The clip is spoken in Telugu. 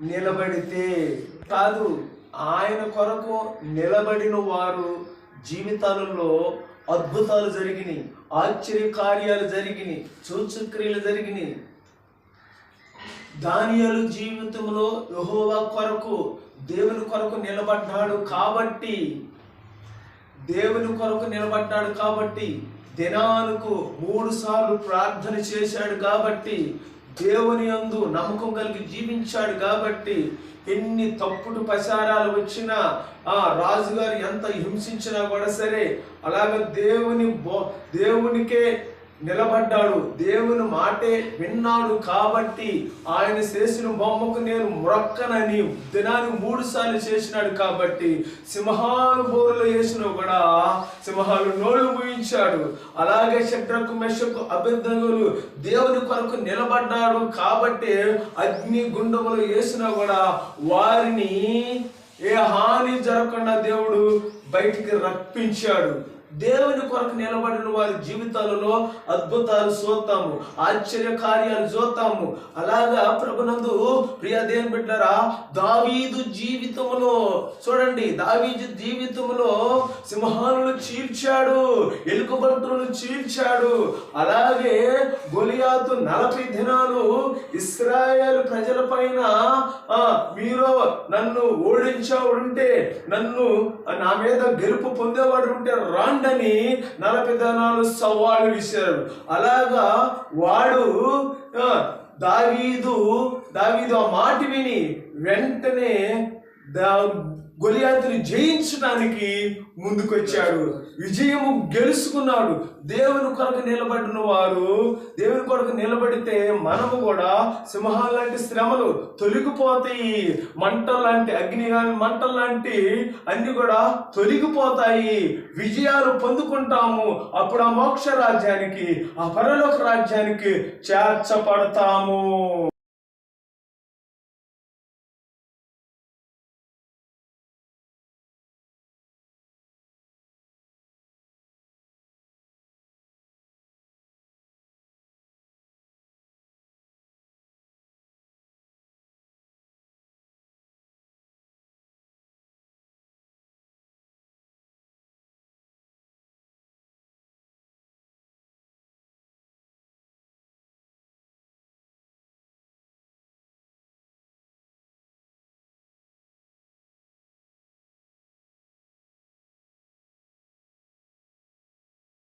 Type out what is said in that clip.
నిలబడితే కాదు ఆయన కొరకు నిలబడిన వారు జీవితాలలో అద్భుతాలు జరిగినాయి ఆశ్చర్య కార్యాలు జరిగినాయి సూచక్రియలు జరిగినాయి. దానియలు జీవితంలో యహోవా కొరకు దేవుని కొరకు నిలబడ్డాడు కాబట్టి దేవుని కొరకు నిలబడ్డాడు కాబట్టి దినాలకు మూడు సార్లు ప్రార్థన చేశాడు కాబట్టి దేవుని యందు నమ్మకం కలిగి జీవించాడు కాబట్టి ఎన్ని తప్పుడు ప్రచారాలు వచ్చినా ఆ రాజుగారు ఎంత హింసించినా కూడా సరే అలాగే దేవుని బో దేవునికే నిలబడ్డాడు. దేవుని మాటే విన్నాడు కాబట్టి ఆయన చేసిన బొమ్మకు నేను మొరక్కనని దినానికి మూడు సార్లు చేసినాడు కాబట్టి సింహాలు బోరులు వేసిన కూడా సింహాలు నోళ్ళు ముయించాడు. అలాగే శత్రకు మెషకు అభ్యర్థులు దేవుని కొరకు నిలబడ్డాడు కాబట్టి అగ్ని గుండములు వేసినా కూడా వారిని ఏ హాని జరగకుండా దేవుడు బయటికి రప్పించాడు. దేవుని కొరకు నిలబడిన వారి జీవితాలలో అద్భుతాలు చూస్తాము ఆశ్చర్య కార్యాలు చూస్తాము. అలాగా ప్రభునందు ప్రియ దేవుని బిడ్డరా దావీదు జీవితములో చూడండి దావీదు జీవితములో సింహాలను చీల్చాడు ఎలుకబంటులను చీల్చాడు. అలాగే గొలియాతు నలభై దినాలు ఇస్రాయేల్ ప్రజల పైన మీరు నన్ను ఓడించా ఉంటే నన్ను నా మీద గెలుపు పొందేవాడు ఉంటే రాండని నలభై దినాలు సవాళ్ళు విసిరాడు. అలాగా వాడు దావీదు దావీదు ఆ మాట విని వెంటనే దా గొలియాతుని జయించడానికి ముందుకొచ్చాడు. విజయము గెలుచుకున్నాడు దేవుని కొరకు నిలబడిన వారు దేవుని కొరకు నిలబడితే మనము కూడా సింహాల లాంటి శ్రమలు తొలగిపోతాయి. మంటలు లాంటి అగ్ని లాంటి మంటలు లాంటి అన్ని కూడా తొలగిపోతాయి. విజయాలు పొందుకుంటాము. అప్పుడు ఆ మోక్ష రాజ్యానికి ఆ పరలోక రాజ్యానికి చేర్చబడతాము.